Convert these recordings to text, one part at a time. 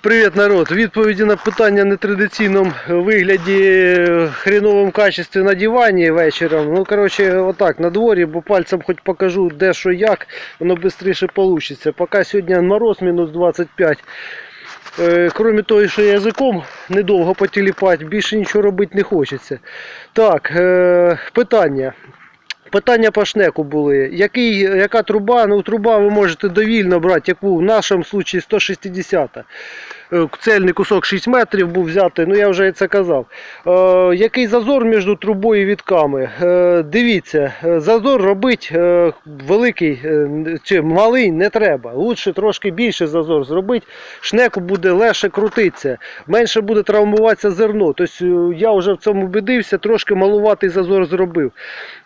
Привіт, народ! Відповіді на питання в нетрадиційному вигляді хріновому качестві на дивані вечором. Ну, коротше, отак, на дворі, бо пальцем хоч покажу де що як, воно швидше вийде. Поки сьогодні мороз мінус 25. Е, Крім того, що язиком недовго потіліпати, більше нічого робити не хочеться. Так, е, питання. Питання по шнеку були. Який, яка труба? Ну, труба ви можете довільно брати, яку в нашому випадку 160. Е, Цельний кусок 6 метрів був взяти, ну я вже це казав. Е, який зазор між трубою і вітками? Е, дивіться, е, зазор робити е, великий чи малий не треба. Лучше трошки більше зазор зробити. Шнеку буде легше крутитися, менше буде травмуватися зерно. Тобто я вже в цьому убедився, трошки малуватий зазор зробив.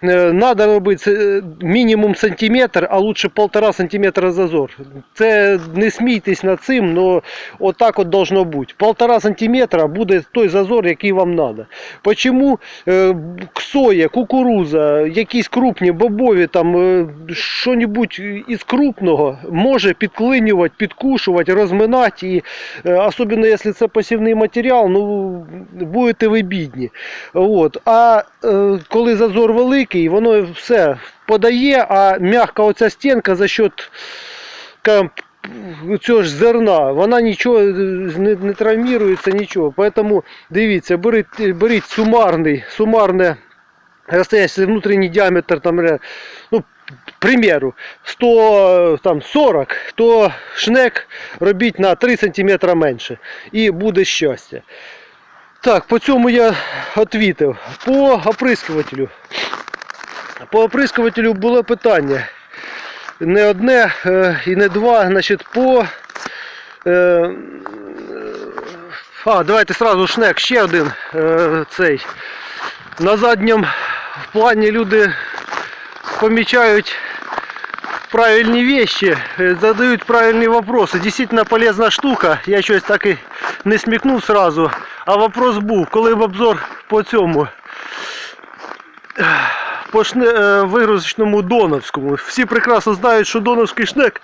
Е, Надо робити мінімум сантиметр, а лучше полтора сантиметра зазор. Це не смійтесь над цим, але отак от должно бути. Полтора сантиметра буде той зазор, який вам треба. Почому е, соя, кукуруза, якісь крупні, бобові, там е, що-небудь із крупного може підклинювати, підкушувати, розминати. І, е, особливо, якщо це посівний матеріал, ну будете ви бідні. От. А коли зазор великий, воно все подає, а м'яка оця стінка за счет цього ж зерна, вона нічого е, не, не травмірується, нічого. Поэтому дивіться, беріть, беріть сумарний, сумарне якщо внутрішній діаметр там, ре- ну, примеру, 100, там, 40, то шнек робіть на 3 см менше. І буде щастя. Так, по цьому я відповів. По оприскувателю. По оприскувателю було питання. Не одне е, і не два. Значить, по. Е, а, давайте сразу шнек, ще один е, цей. На задньому плані люди помічають правильні вещи, е, задають правильні вопроси. Дійсно полезна штука. Я щось так і не смікнув сразу. А вопрос був, коли в обзор по цьому по е, вигрузочному Доновському. Всі прекрасно знають, що Доновський шнек,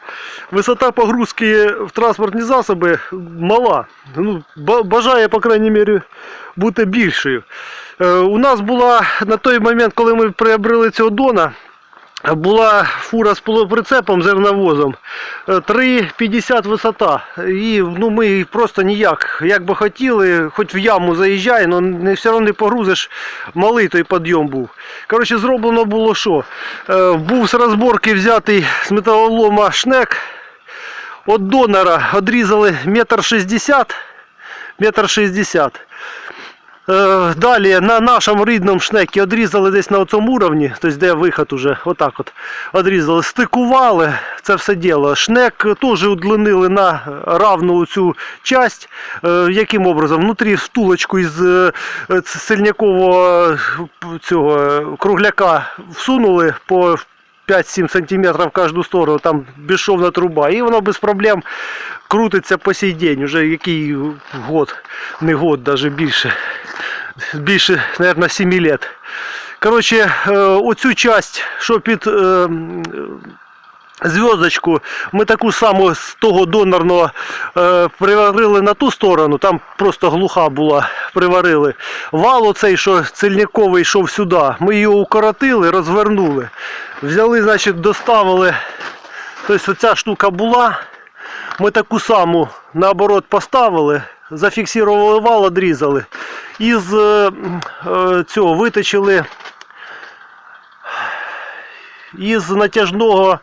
висота погрузки в транспортні засоби мала. Ну, бажає, по крайній мірі, бути більшою. Е, У нас була на той момент, коли ми приобрели цього Дона, була фура з полуприцепом зерновозом е, 3,50 висота. І ну, ми просто ніяк, як би хотіли, хоч в яму заїжджай, але не, все одно не погрузиш, малий той підйом був. Коротше, зроблено було що? Е, Був з розборки взятий з металолома шнек. От донора відрізали метр шістдесят. Метр шістдесят. Е, Далі на нашому рідному шнекі відрізали десь на цьому уровні, тобто де виход уже, отак от відрізали, стикували це все діло. Шнек теж удлинили на равну цю часть. Е, Яким образом? Внутрі втулочку із е, сильнякового цього кругляка всунули по 5-7 см в кожну сторону, там безшовна труба, і воно без проблем крутиться по сей день, уже який год, не год, даже більше, більше, мабуть, 7 лет. Коротше, е, оцю часть, що під е, зв'язочку, ми таку саму з того донорного е, приварили на ту сторону, там просто глуха була, приварили. Вал оцей, що цильниковий йшов сюди, ми його укоротили, розвернули. Взяли, значить, доставили. Тобто оця штука була. Ми таку саму наоборот поставили, зафіксували вал, відрізали. І з е, е, цього виточили із натяжного е,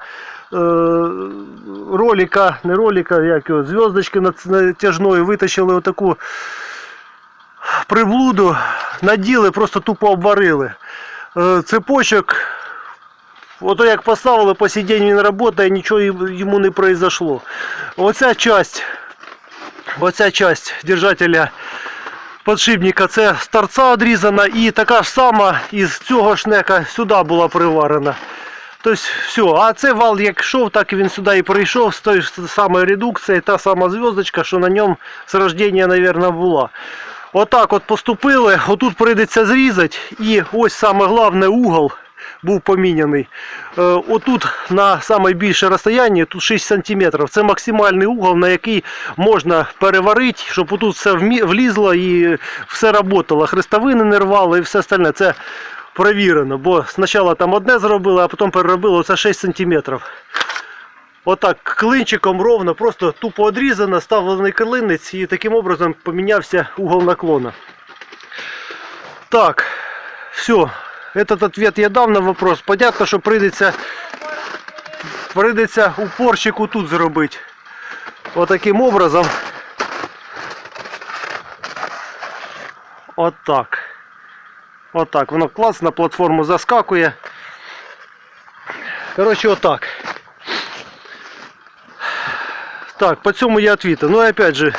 ролика, не ролика, як його, зв'язочки натяжної витащили отаку приблуду, наділи, просто тупо обварили. Цепочок, ото як поставили, по сей день він працює, нічого йому не произошло. Оця часть, оця часть держателя подшипника це з торца відрізана і така ж сама із цього шнека сюди була приварена. Тобто все, а це вал як йшов, так і він сюди і прийшов з тої самої редукції, та сама зв'язочка, що на ньому з рождення, мабуть, була. Отак от поступили, отут прийдеться зрізати і ось саме головне угол був поміняний. Е, Отут на найбільше розстояння, тут 6 см. Це максимальний угол, на який можна переварити, щоб отут все влізло і все працювало. Хрестовини не рвало і все остальне. Це провірено, бо спочатку там одне зробили, а потім переробили це 6 см. Отак клинчиком ровно, просто тупо одрізано, ставлений клинець і таким образом помінявся угол наклона. Так, все. Этот ответ я дав на вопрос. Понятно, що прийдеться, прийдеться упорчику тут зробити. Отаким образом. Отак. Отак. Воно клас на платформу заскакує. Коротше, отак. Так, по цьому я відповів. Ну і опять же,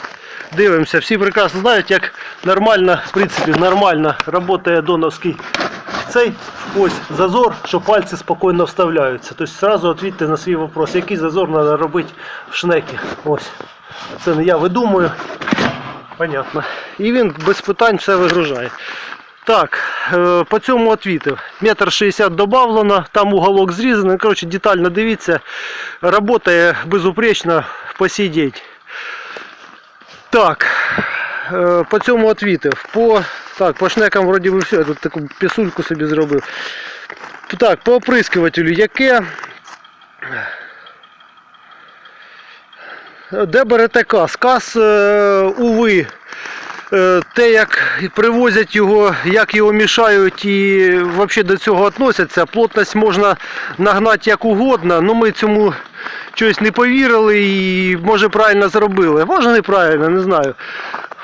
дивимося, всі прекрасно знають, як нормально, в принципі, нормально працює доновський цей ось зазор, що пальці спокійно вставляються. Тобто сразу відповідьте на свій вопрос, який зазор треба робити в шнекі. Ось. Це не я видумую. Понятно. І він без питань все вигружає. Так, е, по цьому відповів. Метр шістдесят додавлено, там уголок зрізаний. Коротше, детально дивіться. Работає безупречно по сей день. Так, по цьому відповів. По, так, по шнекам вроді би все. Я тут таку пісульку собі зробив. Так, по оприскувателю, яке. Де берете кас? Кас, е, уви, е, те, як привозять його, як його мішають і взагалі до цього відносяться. Плотність можна нагнати як угодно, ну ми цьому щось не повірили і може правильно зробили. Може неправильно, не знаю.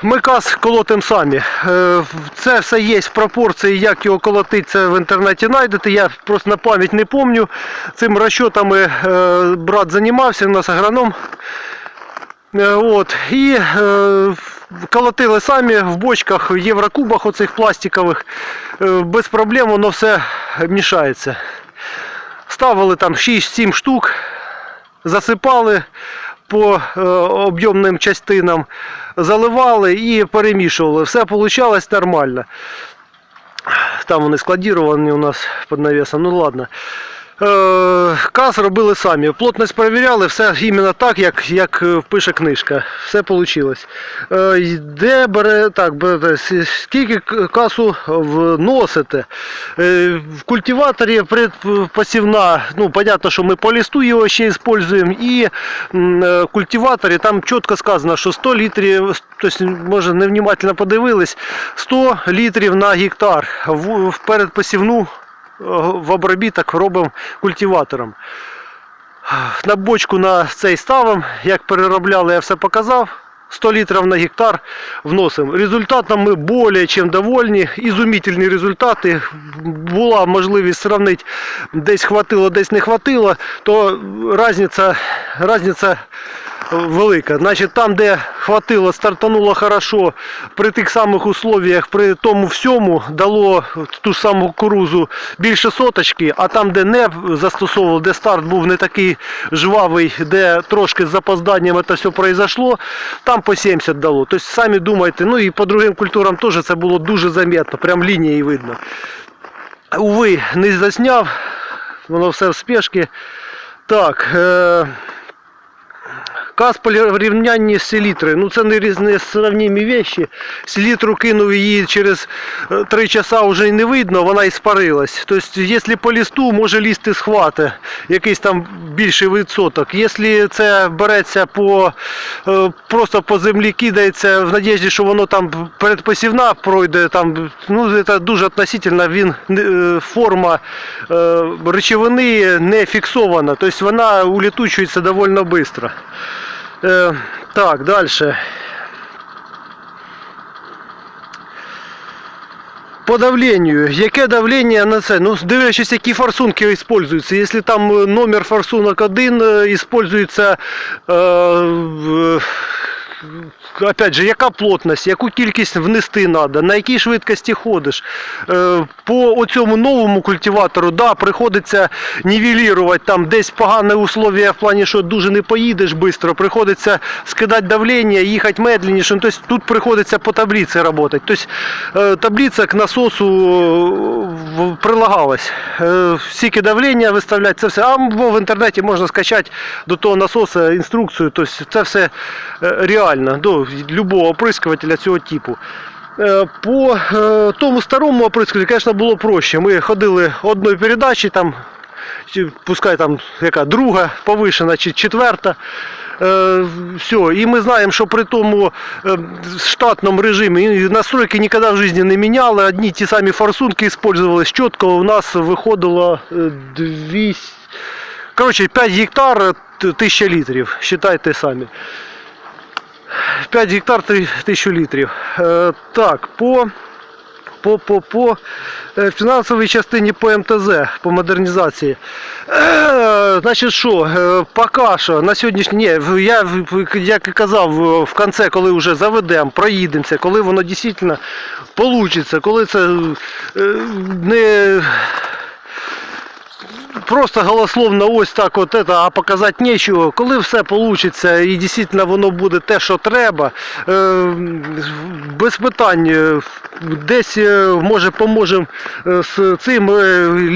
Ми кас колотимо самі. Е, Це все є в пропорції, як його колотити, це в інтернеті знайдете. Я просто на пам'ять не пам'ятаю. Цим розчотами е, брат займався, у нас агроном. Е, От. І колотили самі в бочках, в єврокубах оцих пластикових. Без проблем воно все мішається. Ставили там 6-7 штук, засипали по е, об'ємним частинам, заливали і перемішували. Все вийшло нормально. Там вони складіровані у нас під навісом. Ну ладно. Е, Каз робили самі. Плотність перевіряли, все іменно так, як, як е, пише книжка. Все вийшло. Де бере, так, бере, скільки касу вносите? Е, В культиваторі предпосівна, ну, понятно, що ми по листу його ще використовуємо, і е, в культиваторі там чітко сказано, що 100 літрів, тобто, може, невнимательно подивились, 100 літрів на гектар в передпосівну в обробіток робимо культиватором. На бочку на цей ставимо, як переробляли, я все показав. 100 літрів на гектар вносимо. Результатом ми більше чим довольні. Ізумітельні результати. Була можливість сравнити, десь хватило, десь не хватило, то різниця, різниця велика. Значить, там, де хватило, стартануло хорошо, при тих самих условіях, при тому всьому дало ту ж саму кукурузу більше соточки, а там, де не застосовував, де старт був не такий жвавий, де трошки з запозданням це все произошло, там по 70 дало. Тобто самі думайте, ну і по другим культурам теж це було дуже замітно, прям лінії видно. Уви, не засняв, воно все в спешці. Так. Е- Каз в рівнянні з селітрою. Ну це не різні сравнімі вещі. Селітру кинув її через 3 часа вже й не видно, вона і спарилась. Тобто, якщо по лісту, може лізти схвати, якийсь там більший відсоток. Якщо це береться по е, просто по землі кидається в надіжді, що воно там передпосівна пройде, там, ну це дуже относительно, він е, форма е, речовини не фіксована, тобто вона улітучується доволі швидко. Е, так, далі. По давлению. Яке давлення на це? Ну, дивлячись, які форсунки використовуються. Якщо там е, номер форсунок один е, використовується е, опять же, яка плотність, яку кількість внести треба, на якій швидкості ходиш. Е, По оцьому новому культиватору, да, приходиться нівелірувати там десь погане условия в плані, що дуже не поїдеш швидко, приходиться скидати давлення, їхати медленніше. Ну, Тобто тут приходиться по таблиці працювати. Тобто е, таблиця к насосу е, прилагалась. Скільки давлення виставляти, це все. А в інтернеті можна скачати до того насоса інструкцію. Тобто це все е, реально до любого оприскувателя цього типу. Е, По е, тому старому оприскувателю, звісно, було проще. Ми ходили одної передачі, там, пускай там яка друга повишена чи четверта. Е, все, і ми знаємо, що при тому штатному режимі настройки ніколи в житті не міняли, одні ті самі форсунки використовувалися чітко, у нас виходило е, 200, коротше, 5 гектар, е, 1000 літрів, считайте самі. 5 гектар 1000 літрів. Е, так, по, по, по, по е, фінансовій частині по МТЗ, по модернізації. Е, значить, що, поки що на сьогоднішній ні, я як і казав, в- кінці, коли вже заведемо, проїдемося, коли воно дійсно вийде, коли це не просто голословно ось так от это, а показати нічого. Коли все вийде і дійсно воно буде те, що треба, е, без питань, е, десь е, може поможемо з цим,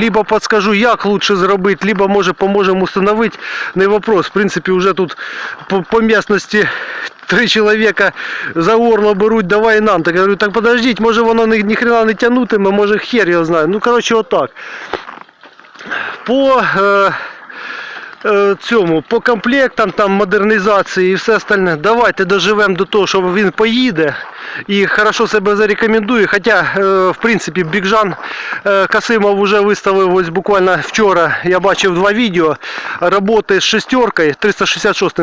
либо підскажу, як лучше зробити, либо може поможемо установити, не вопрос. В принципі, вже тут по, по місності три чоловіка за горло беруть, давай нам. Так я говорю, так подождіть, може воно ні, ні хрена не тягнутиме, може хер його знає. Ну, коротше, отак по е, е, цьому, по комплектам, там, модернізації і все остальне. Давайте доживемо до того, що він поїде і хорошо себе зарекомендує. Хоча, е, в принципі, Бігжан Касимов вже виставив ось буквально вчора, я бачив два відео роботи з шестеркою 366